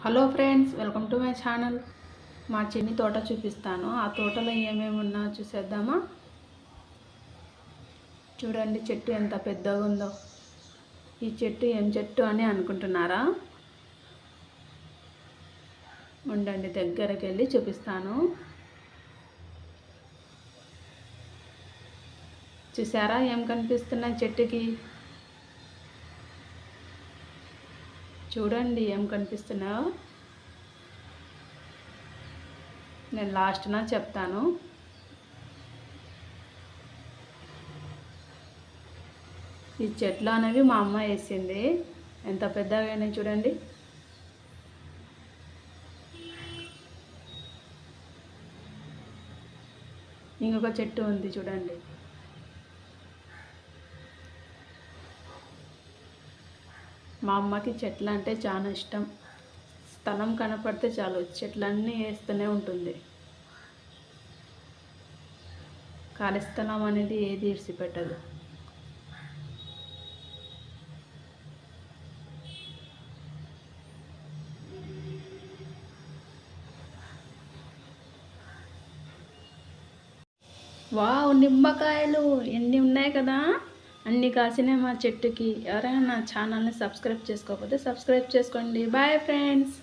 Hello friends welcome to my channel. మా చిన్ని తోట చూపిస్తాను. ఆ తోటలో ఏమేమి ఉన్నా చూసేద్దామా? చూడండి చెట్టు ఎంత పెద్దగా ఉందో. ఈ చెట్టు ఏం చెట్టు అని అనుకుంటున్నారా? ఉండండి దగ్గరకు వెళ్ళి చూపిస్తాను. చూసారా ఏం కనిపిస్తున్నాయి చెట్టుకి? చూడండి ఏం కనిపిస్తున్నావు నేను లాస్ట్న చెప్తాను. ఈ చెట్లు అనేవి మా అమ్మ వేసింది. ఎంత పెద్దగా అయినాయి చూడండి. ఇంకొక చెట్టు ఉంది చూడండి. మా అమ్మకి చెట్లు అంటే చాలా ఇష్టం. స్థలం కనపడితే చాలు చెట్లన్నీ వేస్తూనే ఉంటుంది. ఖాళీ స్థలం అనేది ఏది ఇడిసిపెట్టదు వావ్ నిమ్మకాయలు ఎన్ని ఉన్నాయి కదా? అన్ని కాసినాయి మా చెట్టుకి ఎవరైనా నా ఛానల్ని సబ్స్క్రైబ్ చేసుకోకపోతే సబ్స్క్రైబ్ చేసుకోండి. Bye friends.